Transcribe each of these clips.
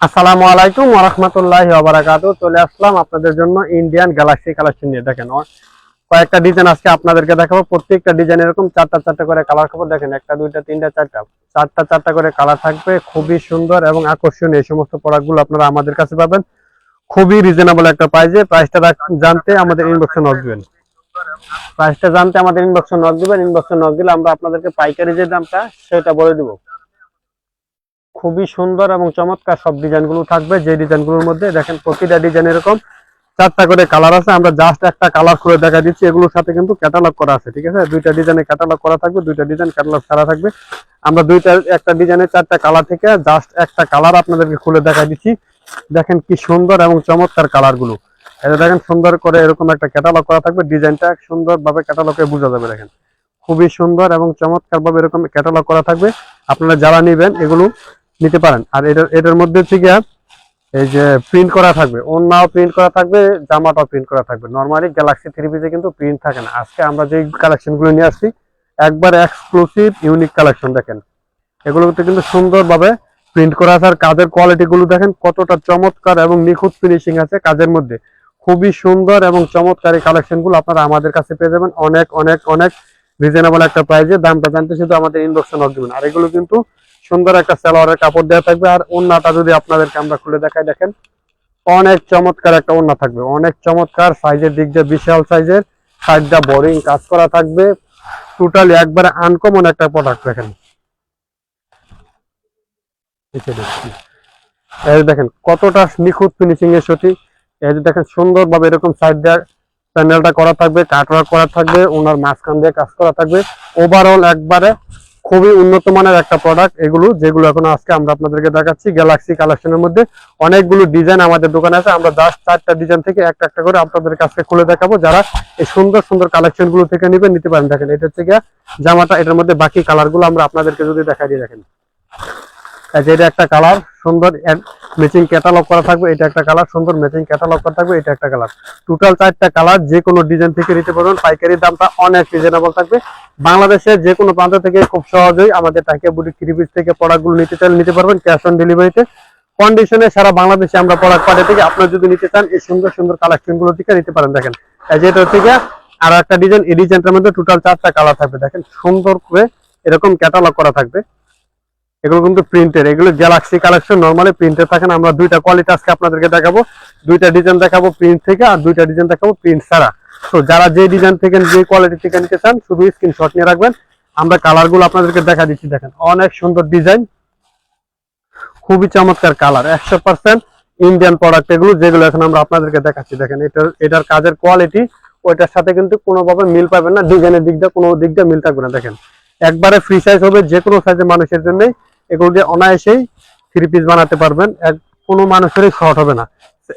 আসসালামু আলাইকুম ওরহমতুল্লাহি ওবারাকাত চলে আসলাম আপনাদের জন্য ইন্ডিয়ান গ্যালাক্সি কালেকশন নিয়ে। দেখেন কয়েকটা ডিজাইন আজকে আপনাদেরকে দেখাবো। প্রত্যেকটা ডিজাইন এরকম চারটা চারটা করে কালার খাব। দেখেন, একটা, দুইটা, তিনটা, চারটা। চারটা চারটা করে কালার থাকবে। খুবই সুন্দর এবং আকর্ষণীয় এই সমস্ত প্রোডাক্টগুলো আপনারা আমাদের কাছে পাবেন। খুবই রিজনেবল একটা প্রাইসে প্রাইসটা জানতে আমাদের ইনবক্সে নক দিবেন। প্রাইসটা জানতে আমাদের ইনবক্সে নক দিবেন। ইনবক্সে নক দিলে আমরা আপনাদেরকে পাইকারি যে দামটা, সেটা বলে দিব। খুবই সুন্দর এবং চমৎকার সব ডিজাইনগুলো থাকবে। যে ডিজাইনগুলোর মধ্যে দেখেন প্রতিটা ডিজাইন এরকম চারটা করে কালার আছে। আমরা জাস্ট একটা কালার করে দেখা দিচ্ছি। এগুলোর সাথে কিন্তু ক্যাটালগ করা আছে, ঠিক আছে? দুইটা ডিজাইনের ক্যাটালগ করা থাকবে, দুইটা ডিজাইন ক্যাটালগ ছাড়া থাকবে। আমরা দুইটা, একটা ডিজাইনের চারটা কালার থেকে জাস্ট একটা কালার আপনাদেরকে খুলে দেখা দিচ্ছি। দেখেন কি সুন্দর এবং চমৎকার কালারগুলো এটা দেখেন সুন্দর করে এরকম একটা ক্যাটালগ করা থাকবে। ডিজাইনটা সুন্দরভাবে ক্যাটালগে বোঝা যাবে, দেখেন। খুবই সুন্দর এবং চমৎকার ভাবে এরকম ক্যাটালগ করা থাকবে। আপনারা যারা নেবেন এগুলো নিতে পারেন। আর এটার এটার মধ্যে হচ্ছে এই যে প্রিন্ট করা থাকবে অন্যও প্রিন্ট করা থাকবে, জামাটাও প্রিন্ট করা থাকবে। নর্মালি গ্যালাক্সি থ্রি পিসে কিন্তু প্রিন্ট থাকে না। আজকে আমরা যে কালেকশনগুলো নিয়ে আসছি, একবার এক্সক্লুসিভ ইউনিক কালেকশন দেখেন। এগুলোতে কিন্তু সুন্দরভাবে প্রিন্ট করা আছে। আর কাজের কোয়ালিটিগুলো দেখেন, কতটা চমৎকার এবং নিখুঁত ফিনিশিং আছে কাজের মধ্যে। খুবই সুন্দর এবং চমৎকার এই কালেকশনগুলো আপনারা আমাদের কাছে পেয়ে যাবেন। অনেক অনেক অনেক রিজনেবল একটা প্রাইসে দামটা জানতে শুধু আমাদের ইনবক্সে নক দিবেন। আর এগুলো কিন্তু সুন্দর একটা সালোয়ারের কাপড় দেওয়া থাকবে আর ওন্নাটা যদি আপনাদেরকে আমরা খুলে দেখাই, দেখেন, অনেক চমৎকার একটা ওন্না থাকবে। অনেক চমৎকার সাইজের দিক দিয়ে বিশাল সাইজের সাইডটা বোরিং কাজ করা থাকবে। টোটালি একবারে আনকমন একটা প্রোডাক্ট দেখেন। দেখেন, কতটা নিখুঁত ফিনিশিং এর সত্যি এই যে দেখেন, সুন্দরভাবে এরকম সাইড দিয়ে প্যান্ডেলটা করা থাকবে, কাটওয়ার্ক করা থাকবে, ওনার মাঝখান দিয়ে কাজ করা থাকবে। ওভারঅল একবারে খুবই উন্নত মানের একটা প্রোডাক্ট এগুলো যেগুলো এখন আজকে আমরা আপনাদেরকে দেখাচ্ছি গ্যালাক্সি কালেকশনের মধ্যে অনেকগুলো ডিজাইন আমাদের দোকানে আছে। আমরা জাস্ট চারটা ডিজাইন থেকে একটা একটা করে আপনাদের কাছে খুলে দেখাবো। যারা এই সুন্দর সুন্দর কালেকশনগুলো থেকে নিবে নিতে পারেন। দেখেন, এটা হচ্ছে গিয়া জামাটা, এটার মধ্যে বাকি কালারগুলো আমরা আপনাদেরকে যদি দেখাই দিয়ে দেখেন। এটা একটা কালার সুন্দর ম্যাচিং ক্যাটালগ করা থাকবে, এটা একটা কালার সুন্দর ম্যাচিং ক্যাটালগ করা থাকবে, এটা একটা কালার টোটাল চারটা কালার যে কোনো ডিজাইন থেকে নিতে পারবেন পাইকারি দামটা অনেক রিজনেবল থাকবে। বাংলাদেশের যে কোনো প্রান্ত থেকে খুব সহজেই আমাদের টাকিয়া বুটি থ্রি পিস থেকে প্রোডাক্টগুলো নিতে চাইলে নিতে পারবেন ক্যাশ অন ডেলিভারিতে কন্ডিশনে সারা বাংলাদেশে আমরা প্রোডাক্ট পাঠিয়ে থেকে। আপনারা যদি নিতে চান, এই সুন্দর সুন্দর কালেকশনগুলো থেকে নিতে পারেন। দেখেন, এই যে এটা হচ্ছে গিয়ে আর একটা ডিজাইন এই ডিজাইনটার মধ্যে টোটাল চারটা কালার থাকবে। দেখেন, সুন্দর করে এরকম ক্যাটালগ করা থাকবে। এগুলো কিন্তু প্রিন্টের এগুলো গ্যালাক্সি কালেকশন নর্মালি প্রিন্টের থাকে না। আমরা দুইটা কোয়ালিটি আজকে আপনাদেরকে দেখাবো। দুইটা ডিজাইন দেখাবো প্রিন্ট থেকে আর দুইটা ডিজাইন দেখাবো প্রিন্ট ছাড়া। তো যারা যে ডিজাইন থেকে যে কোয়ালিটি থেকে নিতে চান, শুধু স্ক্রিনশট নিয়ে রাখবেন। আমরা কালারগুলো আপনাদেরকে দেখা দিচ্ছি, দেখেন। অনেক সুন্দর ডিজাইন খুবই চমৎকার কালার একশো পার্সেন্ট ইন্ডিয়ান প্রোডাক্ট এগুলো, যেগুলো এখন আমরা আপনাদেরকে দেখাচ্ছি। দেখেন, এটার এটার কাজের কোয়ালিটি ওইটার সাথে কিন্তু কোনোভাবে মিল পাবেন না। ডিজাইনের দিক দিয়ে, কোনো দিক দিয়ে মিল থাকবে না। দেখেন, একবারে ফ্রি সাইজ হবে যে কোনো সাইজের মানুষের জন্য এগুলো দিয়ে অনায়াসেই থ্রি পিস বানাতে পারবেন। এক, কোনো মানুষেরই শর্ট হবে না।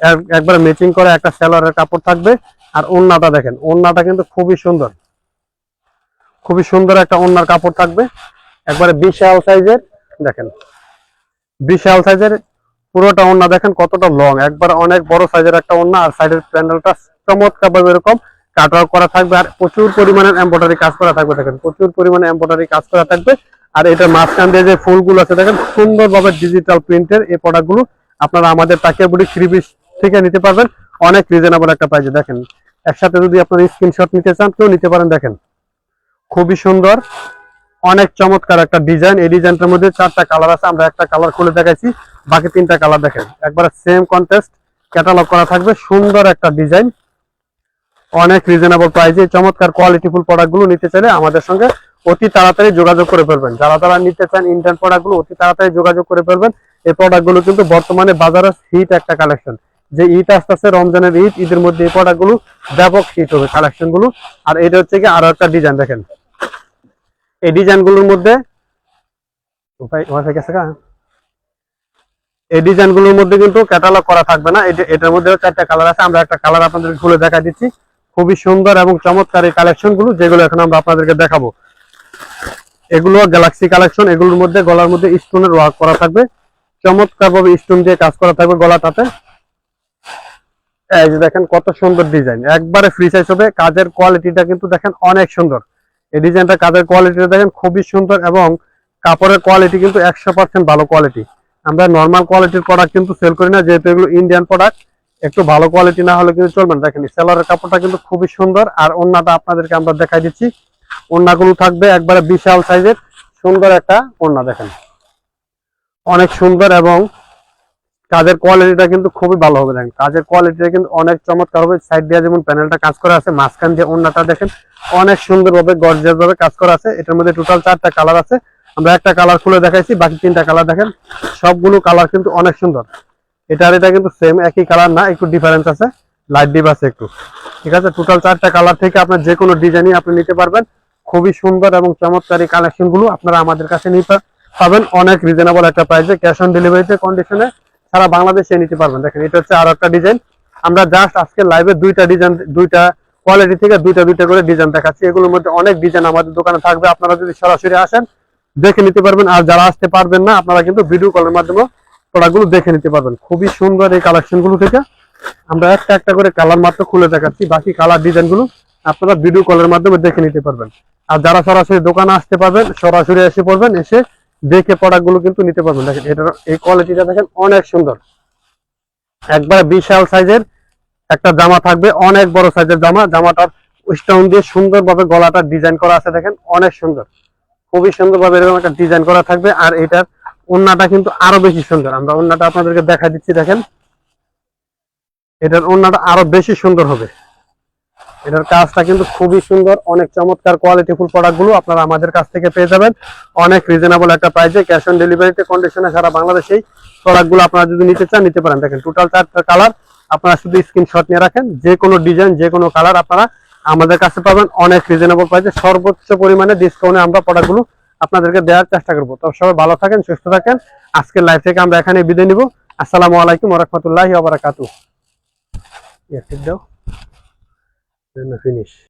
এক- একবারে ম্যাচিং করে একটা সেলারের কাপড় থাকবে। আর ওন্নাটা দেখেন, ওন্নাটা কিন্তু খুবই সুন্দর। খুবই সুন্দর একটা ওন্নার কাপড় থাকবে। একবারে বিশাল সাইজের দেখেন। বিশাল সাইজের পুরোটা ওন্না দেখেন কতটা লং একবার অনেক বড় সাইজের একটা ওন্না আর সাইডের প্যান্ডেলটা চমৎকার ভাবে এরকম কাটওয়ার্ক করা থাকবে। আর প্রচুর পরিমাণে এম্বয়ডারি কাজ করা থাকবে, দেখেন। প্রচুর পরিমাণে এম্বয়ডারি কাজ করা থাকবে। আর এটার মাঝখান দিয়ে যে ফুলগুলো আছে, দেখেন সুন্দরভাবে ডিজিটাল প্রিন্টের এই প্রোডাক্টগুলো আপনারা আমাদের তাকিয়া বুটি থ্রি পিস থেকে নিতে পারবেন। অনেক রিজনেবল একটা প্রাইসে দেখেন। একসাথে যদি আপনার স্ক্রিনশট নিতে চান, কেউ নিতে পারেন, দেখেন। খুবই সুন্দর, অনেক চমৎকার একটা ডিজাইন এই ডিজাইনটার মধ্যে চারটা কালার আছে, আমরা একটা কালার খুলে দেখাইছি, বাকি তিনটা কালার দেখেন। একবার সেম কন্টেস্ট ক্যাটালগ করা থাকবে, সুন্দর একটা ডিজাইন অনেক রিজনেবল প্রাইসে চমৎকার কোয়ালিটিফুল প্রোডাক্টগুলো নিতে চাইলে আমাদের সঙ্গে অতি তাড়াতাড়ি যোগাযোগ করে ফেলবেন। যারা যারা নিতে চান ইন্ডিয়ান প্রোডাক্টগুলো অতি তাড়াতাড়ি যোগাযোগ করে ফেলবেন। এই প্রোডাক্টগুলো কিন্তু বর্তমানে বাজারে হিট একটা কালেকশন যে ঈদ আসতেছে, রমজানের ঈদ ঈদের মধ্যে এই প্রোডাক্টগুলো ব্যাপক হিট হবে কালেকশনগুলো। আর এটা হচ্ছে কি আরও একটা ডিজাইন দেখেন। এই ডিজাইনগুলোর মধ্যে এই ডিজাইনগুলোর মধ্যে কিন্তু ক্যাটালগ করা থাকবে না। এটা- এটার মধ্যে চারটা কালার আছে। আমরা একটা কালার আপনাদের খুলে দেখা দিচ্ছি। খুবই সুন্দর এবং চমৎকার এই কালেকশনগুলো, যেগুলো এখন আমরা আপনাদেরকে দেখাবো। এগুলো গ্যালাক্সি কালেকশন এগুলোর মধ্যে গলার মধ্যে স্টোনের ওয়ার্ক করা থাকবে। চমৎকার ভাবে স্টোন দিয়ে কাজ করা থাকবে গলাটাতে। এই যে দেখেন কত সুন্দর ডিজাইন একবারে ফ্রি সাইজ হবে। কাজের কোয়ালিটিটা কিন্তু দেখেন অনেক সুন্দর। এই ডিজাইনটা কাজের কোয়ালিটিটা দেখেন খুবই সুন্দর এবং কাপড়ের কোয়ালিটি কিন্তু একশো পার্সেন্ট ভালো কোয়ালিটি আমরা নর্মাল কোয়ালিটির প্রোডাক্ট কিন্তু সেল করি না, যেহেতু এগুলো ইন্ডিয়ান প্রোডাক্ট একটু ভালো কোয়ালিটি না হলে কিন্তু চলবে না। দেখেন সেলারের কাপড়টা কিন্তু খুবই সুন্দর। আর অন্যটা আপনাদেরকে আমরা দেখাই দিচ্ছি। ওন্নাগুলো থাকবে একবারে বিশাল সাইজের, সুন্দর একটা ওন্না দেখেন। অনেক সুন্দর এবং কাজের কোয়ালিটিটা কিন্তু খুবই ভালো হবে দেখেন। কাজের কোয়ালিটিটা কিন্তু অনেক চমৎকার হবে। সাইড দিয়ে যেমন প্যানেলটা কাজ করা আছে, মাঝখান দিয়ে ওন্নাটা দেখেন, অনেক সুন্দরভাবে গর্জিয়াস ভাবে কাজ করা আছে। এটার মধ্যে টোটাল চারটা কালার আছে। আমরা একটা কালার খুলে দেখাইছি, বাকি তিনটা কালার দেখেন। সবগুলো কালার কিন্তু অনেক সুন্দর। এটা আর এটা কিন্তু সেম একই কালার না, একটু ডিফারেন্স আছে। লাইট ডিপ আছে একটু। ঠিক আছে? টোটাল চারটা কালার থেকে আপনার যে কোনো ডিজাইনই আপনি নিতে পারবেন। খুবই সুন্দর এবং চমৎকার এই কালেকশনগুলো আপনারা আমাদের কাছে নিতে পাবেন অনেক রিজনেবল একটা প্রাইসে ক্যাশ অন ডেলিভারিতে কন্ডিশনে সারা বাংলাদেশে নিতে পারবেন। দেখেন, এটা হচ্ছে আর একটা ডিজাইন আমরা জাস্ট আজকে লাইভে দুইটা ডিজাইন দুইটা কোয়ালিটি থেকে দুইটা দুইটা করে ডিজাইন দেখাচ্ছি। এগুলোর মধ্যে অনেক ডিজাইন আমাদের দোকানে থাকবে। আপনারা যদি সরাসরি আসেন, দেখে নিতে পারবেন। আর যারা আসতে পারবেন না, আপনারা কিন্তু ভিডিও কলের মাধ্যমে প্রোডাক্টগুলো দেখে নিতে পারবেন। খুবই সুন্দর এই কালেকশনগুলো থেকে। আমরা একটা একটা করে কালার মাত্র খুলে দেখাচ্ছি। বাকি কালার ডিজাইনগুলো আপনারা ভিডিও কলের মাধ্যমে দেখে নিতে পারবেন। আর যারা সরাসরি দোকানে আসতে পারবেন, সরাসরি এসে পড়বেন, এসে দেখে প্রোডাক্টগুলো কিন্তু নিতে পারবেন। দেখেন এটার এই কোয়ালিটিটা দেখেন অনেক সুন্দর। একবারে বিশাল সাইজের একটা জামা থাকবে, অনেক বড় সাইজের জামা। জামাটার স্টোন দিয়ে সুন্দরভাবে গলাটা ডিজাইন করা আছে, দেখেন, অনেক সুন্দর। খুবই সুন্দরভাবে এরকম একটা ডিজাইন করা থাকবে, আর এটার ওন্নাটা কিন্তু আরও বেশি সুন্দর। আমরা ওন্নাটা আপনাদেরকে দেখা দিচ্ছি, দেখেন। এটার ওন্নাটা আরও বেশি সুন্দর হবে। এটার কাজটা কিন্তু খুবই সুন্দর, অনেক চমৎকার কোয়ালিটিফুল প্রোডাক্টগুলো আপনারা আমাদের কাছ থেকে পেয়ে যাবেন। অনেক রিজনেবল একটা প্রাইসে ক্যাশ অন ডেলিভারিতে কন্ডিশনে সারা বাংলাদেশেই প্রোডাক্টগুলো আপনারা যদি নিতে চান, নিতে পারেন। দেখেন টোটাল চারটা কালার আপনারা শুধু স্ক্রিনশট নিয়ে রাখেন। যে কোনো ডিজাইন যে কোনো কালার আপনারা আমাদের কাছে পাবেন। অনেক রিজনেবল প্রাইসে সর্বোচ্চ পরিমাণে ডিসকাউন্টে আমরা প্রোডাক্টগুলো আপনাদেরকে দেওয়ার চেষ্টা করব। তবে সবাই ভালো থাকেন, সুস্থ থাকেন। আজকের লাইভ থেকে আমরা এখানে বিদায় নিব। আসসালামু আলাইকুম রহমতুল্লাহি আবরাকাতু ঠিক দাও ফিনিশ